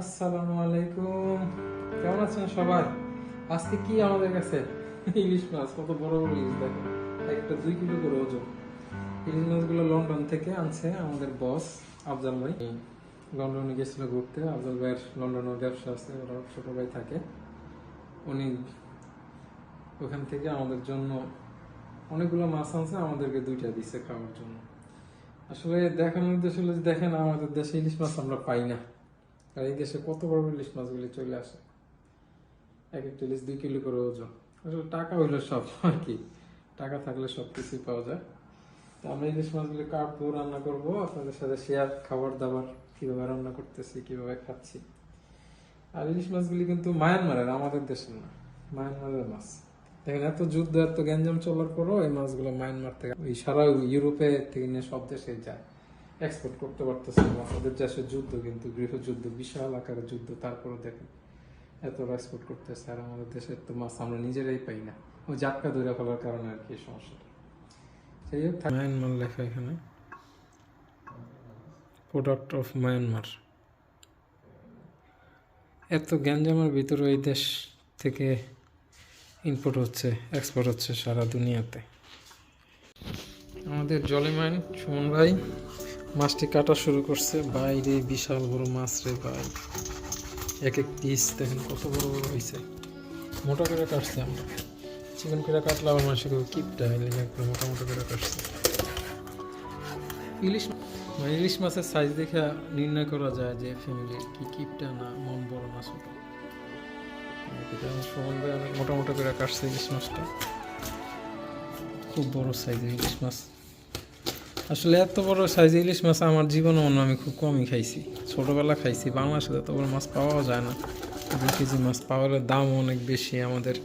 আসসালামু আলাইকুম। কেমন আছেন সবাই? আজকে কি আমাদের কাছে? ইলিশ মাছ, কত বড় বড় ইলিশ, দেখো। একটা দুই কিলো করে ওজন। ইলিশ মাছগুলো লন্ডন থেকে আনছে আমাদের বস, আফজাল ভাই। লন্ডনে গেছিল ঘুরতে। আফজাল ভাইয়ের লন্ডনে ব্যবসা আছে, ওরা ছোট ভাই থাকে। উনি ওখান থেকে আমাদের জন্য অনেকগুলো মাছ আনছে, আমাদেরকে দুইটা দিছে খাওয়ার জন্য। আসলে দেখানোর উদ্দেশ্য হলো দেখেন, আমাদের দেশে ইলিশ মাছ আমরা পাই না। আর এই দেশে কত বড় বড় ইলিশ মাছগুলি চলে আসে? এক একটা ইলিশ দুই কিলো করে ওজন। আসলে টাকা হইল সব, আর কি। টাকা থাকলে সব কিছুই পাওয়া যায়। তো আমরা ইলিশ মাছগুলি কাটবো, রান্না করব, আপনাদের সাথে শেয়ার খাবার দাবার, কীভাবে রান্না করতেছি, কীভাবে খাচ্ছি। আর ইলিশ মাছগুলি কিন্তু মায়ানমারের, আমাদের দেশের না, মায়ানমারের মাছ। দেখেন, এত যুদ্ধ, এত গ্যাঞ্জাম চলার পরও এই মাছগুলো মায়ানমার থেকে ওই সারা ইউরোপে থেকে নিয়ে সব দেশে যায়। এক্সপোর্ট করতে পারতেছে না। ওদের দেশে যুদ্ধ কিন্তু, গৃহযুদ্ধ, বিশাল আকারের যুদ্ধ তারপরে দেখেন এত এক্সপোর্ট করতেছে। আর আমাদের দেশের তো মাছ আমরা নিজেরাই পাই না। ওই জাটকা ধরে ফেলার কারণে আর কি সমস্যাটা। সেই হোক মায়ানমার লেখা এখানে। প্রোডাক্ট অফ মায়ানমার এত গ্যাঞ্জামের ভিতরে এই দেশ থেকে ইনপুট হচ্ছে এক্সপোর্ট হচ্ছে সারা দুনিয়াতে। আমাদের জলিমাইন সুমন ভাই। মাছটি কাটা শুরু করছে। বাইরে বিশাল বড় মাছ রে ভাই। এক এক পিস দেখেন কত বড় বড় হয়েছে মোটা করে কাটছে আমরা। চিকেন করে কাটলে আবার মাসে কিপটা হইলে একদম মোটা মোটা করে কাটছে। ইলিশ মানে ইলিশ মাছের সাইজ দেখে নির্ণয় করা যায় যে ফ্যামিলির কি কিপটা না মন বড় না ছোট। এটা সুমন ভাই অনেক মোটা মোটা করে কাটছে ইলিশ মাছটা। খুব বড় সাইজের ইলিশ মাছ। আসলে এত বড় সাইজের ইলিশ মাছ আমার জীবনে মনে আমি খুব কমই খাইছি। ছোটবেলা খাইছি, বাংলাদেশে এত বড় মাছ পাওয়া যায় না। কেজি মাছ পাওয়ার দাম অনেক বেশি, আমাদের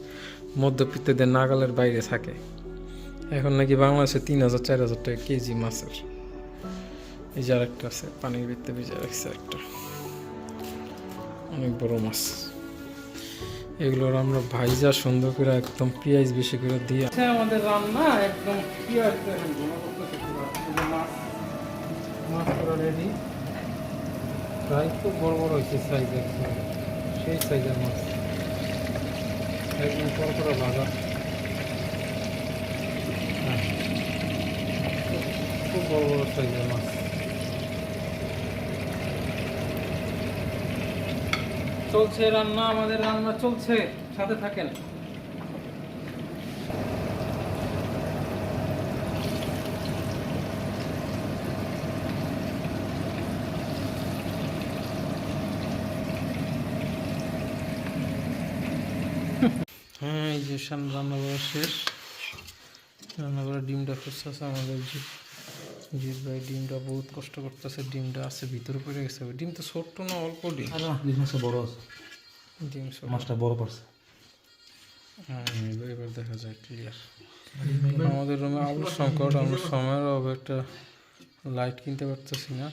মধ্যবিত্তদের নাগালের বাইরে থাকে। এখন নাকি বাংলাদেশে তিন হাজার, চার হাজার টাকা কেজি মাছের। এই যে আরেকটা আছে, পানির ভিতরে ভিজে রাখছে একটা অনেক বড় মাছ। এগুলোর আমরা ভাইজা সুন্দর করে একদম পেঁয়াজ বেশি করে দিয়ে আমাদের রান্না একদম পেঁয়াজ মাছ করা রেডি। প্রায় খুব বড় বড় হয়েছে সাইজ একদম সেই সাইজের মাছ। একদম বড় বড় ভাজা হ্যাঁ। খুব বড় বড় সাইজের মাছ। চলছে রান্না, আমাদের রান্না চলছে। সাথে থাকেন। হ্যাঁ এই যে সামনে রান্না করা শেষ। রান্না করা ডিমটা খুঁজতেছে আমাদের জিৎ ভাই ডিমটা বহুত কষ্ট করতেছে ডিমটা আছে ভিতরে পড়ে গেছে। ডিম তো ছোট্ট না অল্প ডিম। মাছটা বড় আছে। ডিম ছোট। মাছটা বড় পড়ছে। হ্যাঁ এবার এবার দেখা যায় ক্লিয়ার আমাদের রুমে আলুর সংকট আমরা সময়ের অভাবে একটা লাইট কিনতে পারতেছি না।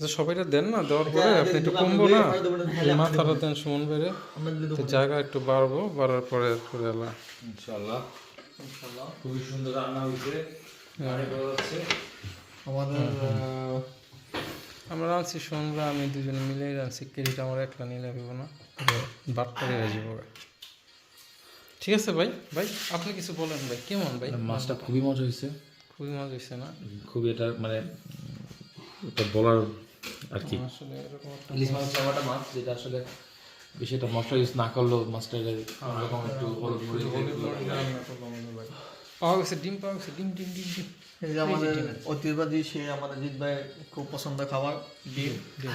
আচ্ছা সবাইটা দেন না দেওয়ার পরে আপনি একটু কমবো না? এই মাথাটা দেন সুমন বেড়ে তো জায়গা একটু বাড়বো বাড়ার পরে এরপরে এলা ইনশাআল্লাহ। খুবই সুন্দর রান্না হয়েছে। করা আমাদের আমরা রাঁধছি সোনরা আমি দুজনে মিলেই রাঁধছি কেজিটা আমার একলা নিয়ে লাগবে না। বাটপাড়ি হয়ে যাব ঠিক আছে ভাই ভাই আপনি কিছু বলেন ভাই কেমন ভাই? মাছটা খুবই মজা হয়েছে। খুবই মজা হয়েছে না? খুবই এটা মানে এটা বলার আর কি। আসলে এরকম ইলিশ মাছ যেটা আসলে বেশি একটা মশলা ইউজ না করলেও মাছটা এরকম একটু হলুদ মরিচ ভাই। পাওয়া গেছে ডিম পাওয়া গেছে ডিম ডিম ডিম ডিম। এই যে আমাদের ঐতিহ্যবাদী সে আমাদের জিৎ ভাই খুব পছন্দ খাবার ডিম। ডিম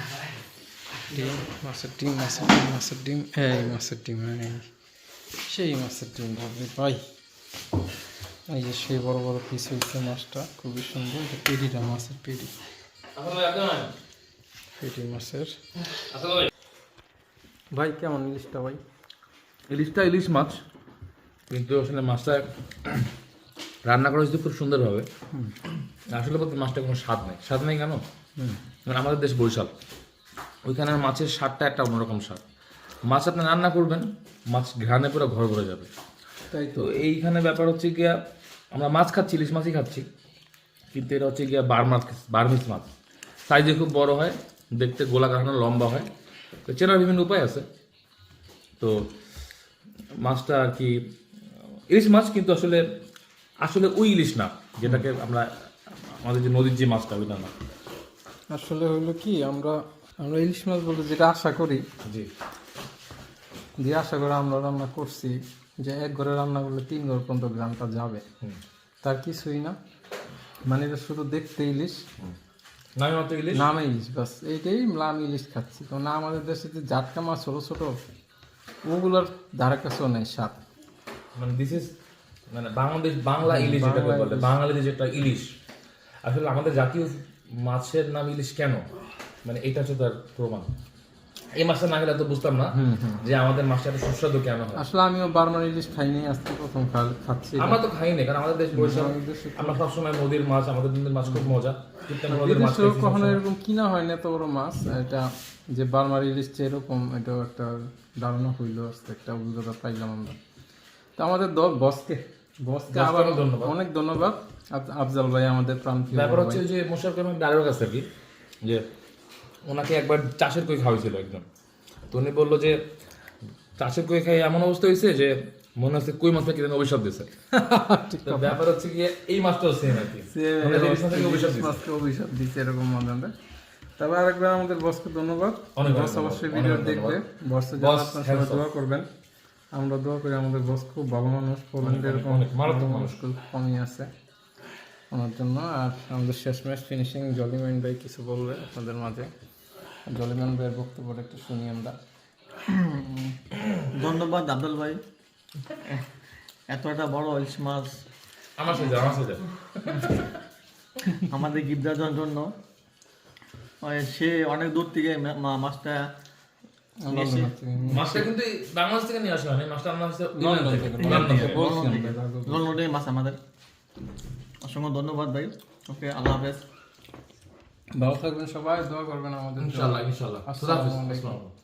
ডিম। মাছের ডিম মাছের ডিম মাছের ডিম। এই মাছের ডিম এই। সেই মাছের ডিম ভাবি ভাই এই যে সেই বড় বড় পিস হয়েছে মাছটা খুবই সুন্দর। এটা পেডিটা মাছের পেডি পেডি মাছের ভাই কেমন ইলিশটা ভাই? ইলিশটা ইলিশ মাছ কিন্তু আসলে মাছটা রান্না করা হয়েছে খুব সুন্দরভাবে। আসলে বলতে মাছটা কোনো স্বাদ নেই। স্বাদ নেই কেন? মানে আমাদের দেশ বরিশাল ওইখানে মাছের স্বাদটা একটা অন্যরকম স্বাদ। মাছ আপনি রান্না করবেন মাছ ঘ্রাণে পুরো ঘর ভরে যাবে। তাই তো। এইখানে ব্যাপার হচ্ছে গিয়া আমরা মাছ খাচ্ছি ইলিশ মাছই খাচ্ছি কিন্তু এটা হচ্ছে গিয়া বার মাছ বার্মিস মাছ। সাইজে খুব বড় হয় দেখতে গোলাকার লম্বা হয়। তো চেনার বিভিন্ন উপায় আছে। তো মাছটা আর কি ইলিশ মাছ কিন্তু আসলে আসলে ওই ইলিশ না যেটাকে আমরা আমাদের যে নদীর যে মাছটা ওইটা না আসলে হইল কি আমরা আমরা ইলিশ মাছ বলতে যেটা আশা করি জি। যে আশা করে আমরা রান্না করছি যে এক ঘরে রান্না করলে তিন ঘর পর্যন্ত গ্রামটা যাবে। তার কিছুই না। মানে এটা শুধু দেখতে ইলিশ। নামে মাত্র ইলিশ নামে ইলিশ বাস। এইটাই নাম ইলিশ খাচ্ছি। তো না আমাদের দেশে যে জাটকা মাছ ছোট ছোট ওগুলোর ধারে কাছেও নেই স্বাদ। মানে দিস ইজ মানে বাংলাদেশ বাংলা ইলিশ যেটাকে বলে বাঙালিদের যেটা ইলিশ আসলে আমাদের জাতীয় মাছের নাম ইলিশ কেন? মানে এটা হচ্ছে তার প্রমাণ। এই মাছটা না গেলে তো বুঝতাম না যে আমাদের মাছটা এত সুস্বাদু কেন হয়? আসলে আমিও বারবার ইলিশ খাইনি আজকে প্রথম খাচ্ছি। আমরা তো খাই না কারণ আমাদের দেশ বরিশাল আমরা সবসময় নদীর মাছ আমাদের নদীর মাছ খুব মজা। কখনো এরকম কিনা হয় না এত বড় মাছ। এটা যে বার্মার ইলিশ যে এরকম এটাও একটা ধারণা হইল আজকে একটা অভিজ্ঞতা পাইলাম আমরা। তো আমাদের দল বসকে। বসকে আবার অনেক ধন্যবাদ। অনেক ধন্যবাদ। আফ- আফজাল ভাই আমাদের প্রান্তীয় ব্যাপার হচ্ছে যে মোশারফ কাছে আর কি যে ওনাকে একবার চাষের কই খাওয়াইছিল একদম। তো উনি বলল যে চাষের কই খাই এমন অবস্থা হয়েছে যে মনে হচ্ছে কই মাছটা কিনে অভিশাপ দিছে। ব্যাপার হচ্ছে গিয়ে এই মাছটাও সেম আর কি। অভিশাপ দিছে। এরকম তবে আরেকবার আমাদের বসকে ধন্যবাদ। অনেক বস অবশ্যই ভিডিও। দেখবে। বসে বস, যারা আপনার সবাই দোয়া করবেন। আমরা দোয়া করি আমাদের বস খুব ভালো মানুষ পোল্যান্ড এরকম অনেক মারাত্মক মানুষ। খুব কমই আছে ওনার জন্য। আর আমাদের শেষ ম্যাচ ফিনিশিং জলিম্যান ভাই কিছু বলবে আপনাদের মাঝে? জলিম্যান ভাইয়ের বক্তব্যটা একটু শুনি আমরা। ধন্যবাদ আব্দুল ভাই। এত একটা বড় ইলিশ মাছ। আমার সাথে আমার সাথে। আমাদের গিফট জন্য। সে অনেক দূর থেকে মাছটা মাছটা কিন্তু বাংলাদেশ থেকে নিয়ে আসা হয়নি মাছটা আমরা মাছ আমাদের। অসংখ্য ধন্যবাদ ভাই। ওকে আল্লাহ হাফেজ। ভালো থাকবেন সবাই দোয়া করবেন আমাদের ইনশাল্লাহ ইনশাআল্লাহ আসসালামু। আলাইকুম।